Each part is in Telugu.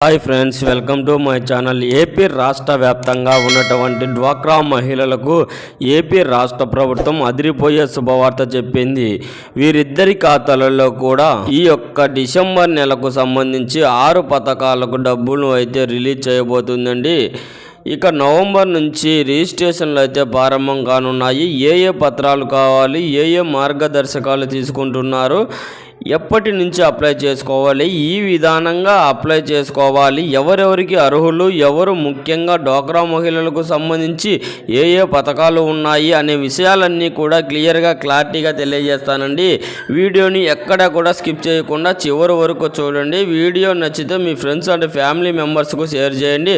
Hi friends welcome to my channel AP రాష్ట్ర వ్యాప్తంగా ఉన్నటువంటి డ్వాక్రా మహిళలకు ఏపీ రాష్ట్ర ప్రభుత్వం అదిరిపోయే శుభవార్త చెప్పింది. వీరిద్దరి ఖాతాలలో కూడా ఈ యొక్క డిసెంబర్ నెలకు సంబంధించి ఆరు పథకాలకు డబ్బులు అయితే రిలీజ్ చేయబోతుందండి. ఇక నవంబర్ నుంచి రిజిస్ట్రేషన్లు అయితే ప్రారంభం కానున్నాయి. ఏ ఏ పత్రాలు కావాలి ఏ ఏ మార్గదర్శకాలు తీసుకుంటున్నారు ఎప్పటి నుంచి అప్లై చేసుకోవాలి? ఈ విధానంగా అప్లై చేసుకోవాలి. ఎవరెవరికి అర్హులు? ఎవరు ముఖ్యంగా డోక్రా మహిళలకు సంబంధించి ఏ ఏ పథకాలు ఉన్నాయి? అనే విషయాలన్నీ కూడా క్లియర్గా క్లారిటీగా తెలియజేస్తానండి. వీడియోని ఎక్కడ కూడా స్కిప్ చేయకుండా చివరి వరకు చూడండి. వీడియో నచ్చితే మీ ఫ్రెండ్స్ అండ్ ఫ్యామిలీ మెంబర్స్కు షేర్ చేయండి.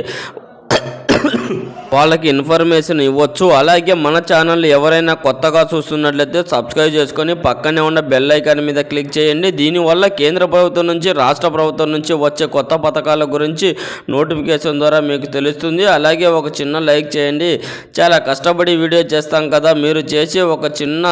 వాళ్ళకి ఇన్ఫర్మేషన్ ఇవ్వచ్చు. అలాగే మన ఛానల్ ఎవరైనా కొత్తగా చూస్తున్నట్లయితే సబ్స్క్రైబ్ చేసుకొని పక్కనే ఉన్న బెల్ ఐకాన్ మీద క్లిక్ చేయండి. దీనివల్ల కేంద్ర ప్రభుత్వం నుంచి రాష్ట్ర ప్రభుత్వం నుంచి వచ్చే కొత్త పథకాల గురించి నోటిఫికేషన్ ద్వారా మీకు తెలుస్తుంది. అలాగే ఒక చిన్న లైక్ చేయండి. చాలా కష్టపడి వీడియో చేస్తాం కదా. మీరు చేసి ఒక చిన్న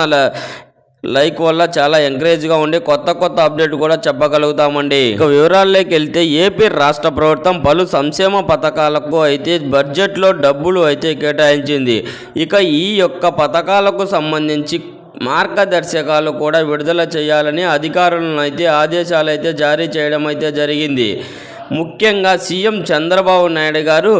లైక్ వల్ల చాలా ఎంకరేజ్గా ఉండి కొత్త కొత్త అప్డేట్ కూడా చెప్పగలుగుతామండి. ఇక వివరాల్లోకి వెళ్తే ఏపీ రాష్ట్ర ప్రభుత్వం పలు సంక్షేమ పథకాలకు అయితే బడ్జెట్లో డబ్బులు అయితే కేటాయించింది. ఇక ఈ యొక్క పథకాలకు సంబంధించి మార్గదర్శకాలు కూడా విడుదల చేయాలని అధికారులను అయితే ఆదేశాలు అయితే జారీ చేయడం అయితే జరిగింది. ముఖ్యంగా సీఎం చంద్రబాబు నాయుడు గారు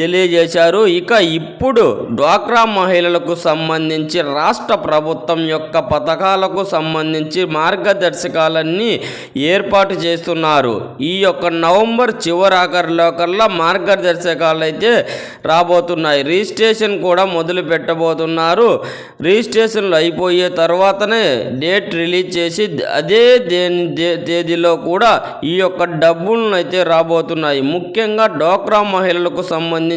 తెలియజేశారు. ఇక ఇప్పుడు డ్వాక్రా మహిళలకు సంబంధించి రాష్ట్ర ప్రభుత్వం యొక్క పథకాలకు సంబంధించి మార్గదర్శకాలన్నీ ఏర్పాటు చేస్తున్నారు. ఈ యొక్క నవంబర్ చివరాఖరిలో కల్లా మార్గదర్శకాలు అయితే రాబోతున్నాయి. రిజిస్ట్రేషన్ కూడా మొదలు పెట్టబోతున్నారు. రిజిస్ట్రేషన్లు అయిపోయే తర్వాతనే డేట్ రిలీజ్ చేసి అదే దేని దే- తేదీలో కూడా ఈ యొక్క డబ్బులను అయితే రాబోతున్నాయి. ముఖ్యంగా డోక్రా మహిళలకు సంబంధించి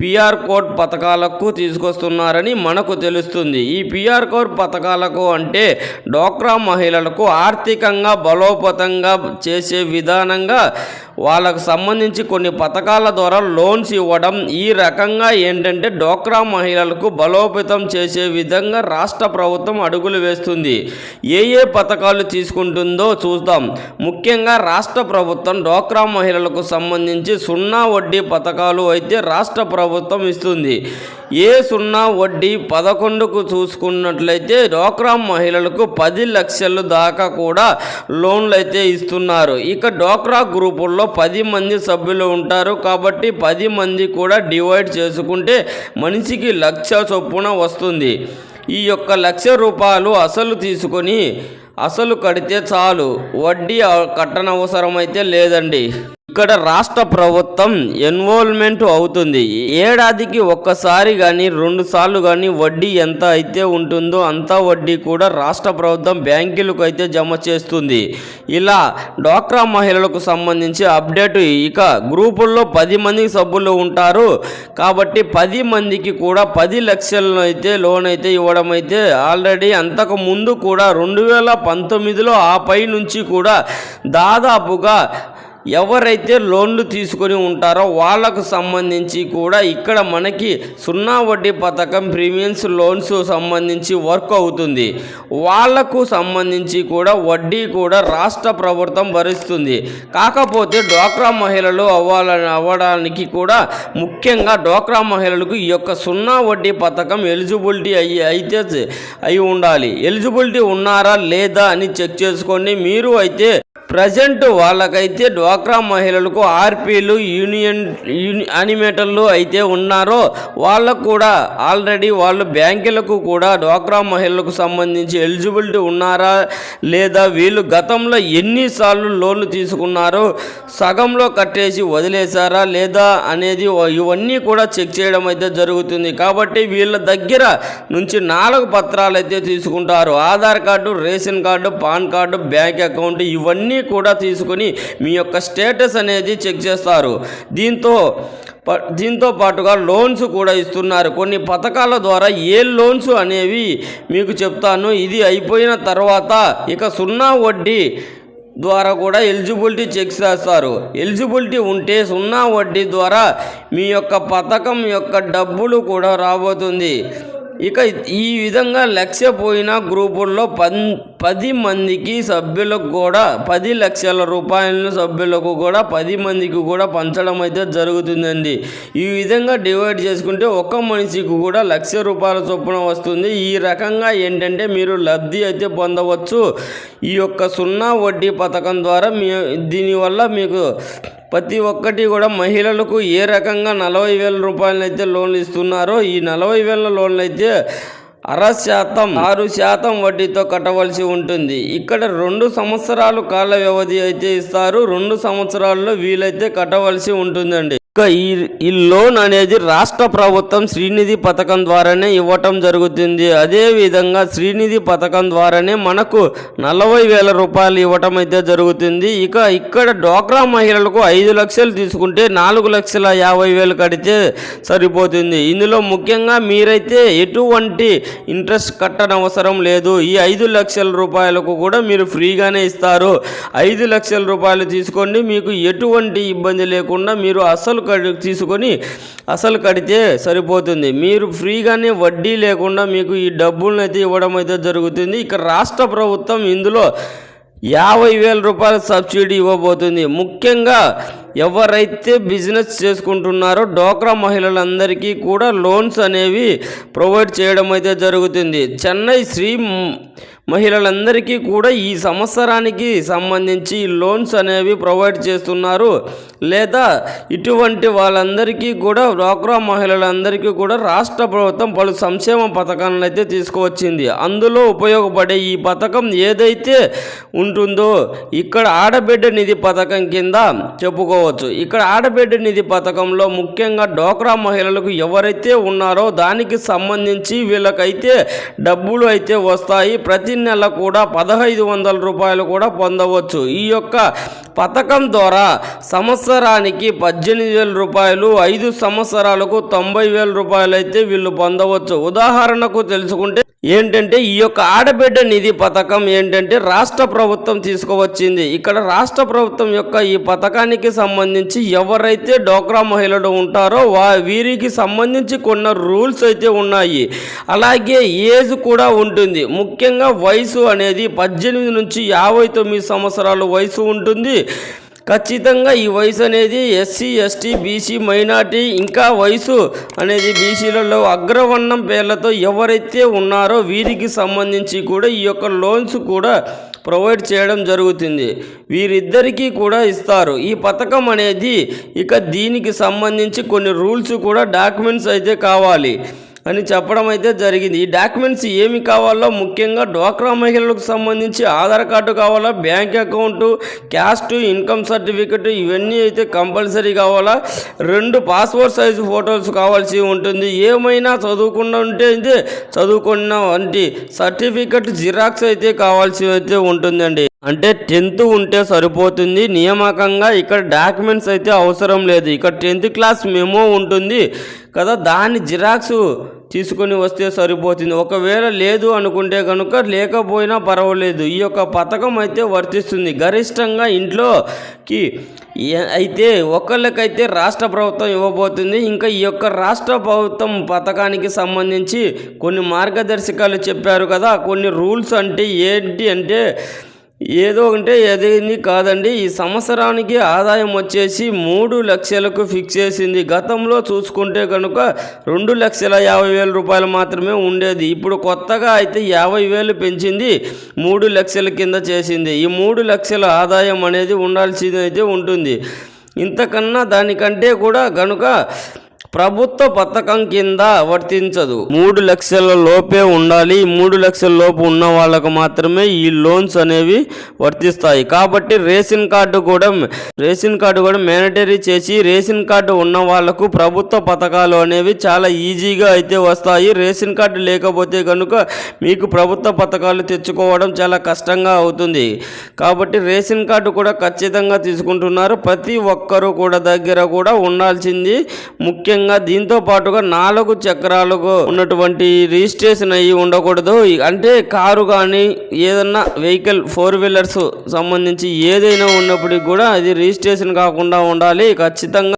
పిఆర్ కోడ్ పథకాలకు తీసుకొస్తున్నారని మనకు తెలుస్తుంది. ఈ పిఆర్ కోడ్ పథకాలకు అంటే డోక్రా మహిళలకు ఆర్థికంగా బలోపతంగా చేసే విధానంగా వాళ్ళకు సంబంధించి కొన్ని పథకాల ద్వారా లోన్స్ ఇవ్వడం ఈ రకంగా ఏంటంటే డోక్రా మహిళలకు బలోపేతం చేసే విధంగా రాష్ట్ర ప్రభుత్వం అడుగులు వేస్తుంది. ఏ ఏ పథకాలు తీసుకుంటుందో చూద్దాం. ముఖ్యంగా రాష్ట్ర ప్రభుత్వం డోక్రా మహిళలకు సంబంధించి సున్నా వడ్డీ పథకాలు అయితే రాష్ట్ర ప్రభుత్వం ఇస్తుంది. ఏ సున్నా వడ్డీ పదకొండుకు చూసుకున్నట్లయితే డోక్రా మహిళలకు పది లక్షల దాకా కూడా లోన్లు అయితే ఇస్తున్నారు. ఇక డోక్రా గ్రూపుల్లో పది మంది సభ్యులు ఉంటారు కాబట్టి పది మంది కూడా డివైడ్ చేసుకుంటే మనిషికి లక్ష చొప్పున వస్తుంది. ఈ యొక్క లక్ష రూపాయలు అసలు తీసుకొని అసలు కడితే చాలు. వడ్డీ కట్టనవసరమైతే లేదండి. ఇక్కడ రాష్ట్ర ప్రభుత్వం ఎన్వోల్వ్మెంట్ అవుతుంది. ఏడాదికి ఒక్కసారి కానీ రెండు సార్లు కానీ వడ్డీ ఎంత అయితే ఉంటుందో అంత వడ్డీ కూడా రాష్ట్ర ప్రభుత్వం బ్యాంకులకు అయితే జమ చేస్తుంది. ఇలా డ్వాక్రా మహిళలకు సంబంధించి అప్డేట్ ఇక గ్రూపుల్లో పది మంది సభ్యులు ఉంటారు. కాబట్టి పది మందికి కూడా పది లక్షలను అయితే లోన్ అయితే ఇవ్వడం అయితే ఆల్రెడీ అంతకు ముందు కూడా రెండు వేల పంతొమ్మిదిలో ఆ పై నుంచి కూడా దాదాపుగా ఎవరైతే లోన్లు తీసుకొని ఉంటారో వాళ్ళకు సంబంధించి కూడా ఇక్కడ మనకి సున్నా వడ్డీ పథకం ప్రీమియమ్స్ లోన్స్ సంబంధించి వర్క్ అవుతుంది. వాళ్ళకు సంబంధించి కూడా వడ్డీ కూడా రాష్ట్ర ప్రభుత్వం భరిస్తుంది. కాకపోతే డ్వాక్రా మహిళలు అవ్వాలని అవ్వడానికి కూడా ముఖ్యంగా డ్వాక్రా మహిళలకు ఈ యొక్క సున్నా వడ్డీ పథకం ఎలిజిబిలిటీ అయ్యి అయితే అయి ఉండాలి. ఎలిజిబిలిటీ ఉన్నారా లేదా అని చెక్ చేసుకోండి మీరు అయితే ప్రజెంట్ వాళ్ళకైతే డ్వాక్రా మహిళలకు ఆర్పీలు యూనియన్ యూని యానిమేటర్లు అయితే ఉన్నారో వాళ్ళకు కూడా ఆల్రెడీ వాళ్ళు బ్యాంకులకు కూడా డ్వాక్రా మహిళలకు సంబంధించి ఎలిజిబిలిటీ ఉన్నారా లేదా వీళ్ళు గతంలో ఎన్నిసార్లు లోన్లు తీసుకున్నారో సగంలో కట్టేసి వదిలేశారా లేదా అనేది ఇవన్నీ కూడా చెక్ చేయడం అయితే జరుగుతుంది. కాబట్టి వీళ్ళ దగ్గర నుంచి నాలుగు పత్రాలు అయితే తీసుకుంటారు. Aadhaar card ration card PAN card bank account ఇవన్నీ కూడా తీసుకొని మీ యొక్క స్టేటస్ అనేది చెక్ చేస్తారు. దీంతో ప- దీంతో పాటుగా లోన్స్ కూడా ఇస్తున్నారు. కొన్ని పథకాల ద్వారా ఏ లోన్స్ అనేవి మీకు చెప్తాను. ఇది అయిపోయిన తర్వాత ఇక సున్నా వడ్డీ ద్వారా కూడా ఎలిజిబిలిటీ చెక్ చేస్తారు. ఎలిజిబిలిటీ ఉంటే సున్నా వడ్డీ ద్వారా మీ యొక్క పథకం యొక్క డబ్బులు కూడా రాబోతుంది. ఇక ఈ విధంగా లక్ష పోయిన గ్రూపుల్లో పన్ పది మందికి సభ్యులకు కూడా పది లక్షల రూపాయలను సభ్యులకు కూడా పది మందికి కూడా పంచడం అయితే జరుగుతుందండి. ఈ విధంగా డివైడ్ చేసుకుంటే ఒక మనిషికి కూడా లక్ష రూపాయల చొప్పున వస్తుంది. ఈ రకంగా ఏంటంటే మీరు లబ్ధి అయితే పొందవచ్చు. ఈ యొక్క సున్నా వడ్డీ పథకం ద్వారా మీ దీనివల్ల మీకు ప్రతి ఒక్కటి కూడా మహిళలకు ఏ రకంగా నలభై వేల రూపాయలు అయితే లోన్లు ఇస్తున్నారో ఈ నలభై వేల లోన్లు అయితే అర శాతం ఆరు శాతం వడ్డీతో కట్టవలసి ఉంటుంది. ఇక్కడ రెండు సంవత్సరాలు కాల వ్యవధి అయితే ఇస్తారు. రెండు సంవత్సరాల్లో వీలైతే కట్టవలసి ఉంటుందండి. ఈ ఈ లోన్ అనేది రాష్ట్ర ప్రభుత్వం శ్రీనిధి పథకం ద్వారానే ఇవ్వటం జరుగుతుంది. అదేవిధంగా శ్రీనిధి పథకం ద్వారానే మనకు నలభై వేల రూపాయలు ఇవ్వటం అయితే జరుగుతుంది. ఇక ఇక్కడ డోక్రా మహిళలకు ఐదు లక్షలు తీసుకుంటే నాలుగు లక్షల యాభై వేలు కడితే సరిపోతుంది. ఇందులో ముఖ్యంగా మీరైతే ఎటువంటి ఇంట్రెస్ట్ కట్టనవసరం లేదు. ఈ ఐదు లక్షల రూపాయలకు కూడా మీరు ఫ్రీగానే ఇస్తారు. ఐదు లక్షల రూపాయలు తీసుకోండి. మీకు ఎటువంటి ఇబ్బంది లేకుండా మీరు అసలు కడి తీసుకొని అసలు కడితే సరిపోతుంది. మీరు ఫ్రీగానే వడ్డీ లేకుండా మీకు ఈ డబ్బులను అయితే ఇవ్వడం అయితే జరుగుతుంది. ఇక రాష్ట్ర ప్రభుత్వం ఇందులో యాభై వేల రూపాయల సబ్సిడీ ఇవ్వబోతుంది. ముఖ్యంగా ఎవరైతే బిజినెస్ చేసుకుంటున్నారో డోక్రా మహిళలందరికీ కూడా లోన్స్ అనేవి ప్రొవైడ్ చేయడం అయితే జరుగుతుంది. చెన్నై శ్రీ మహిళలందరికీ కూడా ఈ సంవత్సరానికి సంబంధించి లోన్స్ అనేవి ప్రొవైడ్ చేస్తున్నారు. లేదా ఇటువంటి వాళ్ళందరికీ కూడా డ్వాక్రా మహిళలందరికీ కూడా రాష్ట్ర ప్రభుత్వం పలు సంక్షేమ పథకాలను అయితే తీసుకువచ్చింది. అందులో ఉపయోగపడే ఈ పథకం ఏదైతే ఉంటుందో ఇక్కడ ఆడబిడ్డ నిధి పథకం కింద చెప్పుకోవచ్చు. ఇక్కడ ఆడబిడ్డ నిధి పథకంలో ముఖ్యంగా డోక్రా మహిళలకు ఎవరైతే ఉన్నారో దానికి సంబంధించి వీళ్ళకైతే డబ్బులు అయితే వస్తాయి. ప్రతి నెల కూడా పదహైదు వందల రూపాయలు కూడా పొందవచ్చు. ఈ యొక్క పథకం ద్వారా సంవత్సరానికి పద్దెనిమిది వేల రూపాయలు ఐదు సంవత్సరాలకు తొంభై వేల రూపాయలు అయితే వీళ్ళు పొందవచ్చు. ఉదాహరణకు తెలుసుకుంటే ఏంటంటే ఈ యొక్క ఆడబిడ్డ నిధి పథకం ఏంటంటే రాష్ట్ర ప్రభుత్వం తీసుకువచ్చింది. ఇక్కడ రాష్ట్ర ప్రభుత్వం యొక్క ఈ పథకానికి సంబంధించి ఎవరైతే డోక్రా మహిళలు ఉంటారో వా వీరికి సంబంధించి కొన్ని రూల్స్ అయితే ఉన్నాయి. అలాగే ఏజ్ కూడా ఉంటుంది. ముఖ్యంగా వయసు అనేది పద్దెనిమిది నుంచి యాభై తొమ్మిది సంవత్సరాలు వయసు ఉంటుంది. ఖచ్చితంగా ఈ వయసు అనేది ఎస్సీ ఎస్టీ బీసీ మైనార్టీ ఇంకా వయసు అనేది బీసీలలో అగ్రవర్ణం పేర్లతో ఎవరైతే ఉన్నారో వీరికి సంబంధించి కూడా ఈ యొక్క లోన్స్ కూడా ప్రొవైడ్ చేయడం జరుగుతుంది. వీరిద్దరికీ కూడా ఇస్తారు. ఈ పథకం అనేది ఇక దీనికి సంబంధించి కొన్ని రూల్స్ కూడా డాక్యుమెంట్స్ అయితే కావాలి. అని చెప్పడం అయితే జరిగింది. ఈ డాక్యుమెంట్స్ ఏమి కావాలో ముఖ్యంగా డ్వాక్రా మహిళలకు సంబంధించి ఆధార్ కార్డు కావాలా bank account caste income certificate ఇవన్నీ అయితే కంపల్సరీ కావాలా రెండు పాస్పోర్ట్ సైజు ఫోటోస్ కావాల్సి ఉంటుంది. ఏమైనా చదువుకుండా ఉంటే అయితే చదువుకున్న వంటి సర్టిఫికెట్ జిరాక్స్ అయితే కావాల్సి అయితే ఉంటుందండి. అంటే టెన్త్ ఉంటే సరిపోతుంది. నియామకంగా ఇక్కడ డాక్యుమెంట్స్ అయితే అవసరం లేదు. ఇక్కడ టెన్త్ క్లాస్ మెమో ఉంటుంది కదా దాన్ని జిరాక్స్ తీసుకొని వస్తే సరిపోతుంది. ఒకవేళ లేదు అనుకుంటే కనుక లేకపోయినా పర్వాలేదు. ఈ యొక్క పథకం అయితే వర్తిస్తుంది. గరిష్టంగా ఇంట్లోకి అయితే ఒకళ్ళకైతే రాష్ట్ర ప్రభుత్వం ఇవ్వబోతుంది. ఇంకా ఈ యొక్క రాష్ట్ర ప్రభుత్వం పథకానికి సంబంధించి కొన్ని మార్గదర్శకాలు చెప్పారు కదా. కొన్ని రూల్స్ అంటే ఏంటి అంటే ఏదో అంటే ఏదైంది కాదండి. ఈ సంవత్సరానికి ఆదాయం వచ్చేసి మూడు లక్షలకు ఫిక్స్ చేసింది. గతంలో చూసుకుంటే కనుక రెండు లక్షల యాభై వేల రూపాయలు మాత్రమే ఉండేది. ఇప్పుడు కొత్తగా అయితే యాభై వేలు పెంచింది మూడు లక్షల కింద చేసింది. ఈ మూడు లక్షల ఆదాయం అనేది ఉండాల్సింది అయితే ఉంటుంది. ఇంతకన్నా దానికంటే కూడా కనుక ప్రభుత్వ పథకం కింద వర్తించదు. మూడు లక్షల లోపే ఉండాలి. ఈ మూడు లక్షల లోపు ఉన్న వాళ్ళకు మాత్రమే ఈ లోన్స్ అనేవి వర్తిస్తాయి. కాబట్టి రేషన్ కార్డు కూడా రేషన్ కార్డు కూడా మేనటరీ చేసి రేషన్ కార్డు ఉన్న వాళ్ళకు ప్రభుత్వ పథకాలు అనేవి చాలా ఈజీగా అయితే వస్తాయి. రేషన్ కార్డు లేకపోతే కనుక మీకు ప్రభుత్వ పథకాలు తెచ్చుకోవడం చాలా కష్టంగా అవుతుంది. కాబట్టి రేషన్ కార్డు కూడా ఖచ్చితంగా తీసుకుంటున్నారు. ప్రతి ఒక్కరూ కూడా దగ్గర కూడా ఉండాల్సింది ముఖ్యంగా దీంతో పాటుగా నాలుగు చక్రాలకు ఉన్నటువంటి రిజిస్ట్రేషన్ అయ్యి ఉండకూడదు. అంటే కారు కానీ ఏదన్నా వెహికల్ ఫోర్ వీలర్స్ సంబంధించి ఏదైనా ఉన్నప్పటికీ కూడా అది రిజిస్ట్రేషన్ కాకుండా ఉండాలి. ఖచ్చితంగా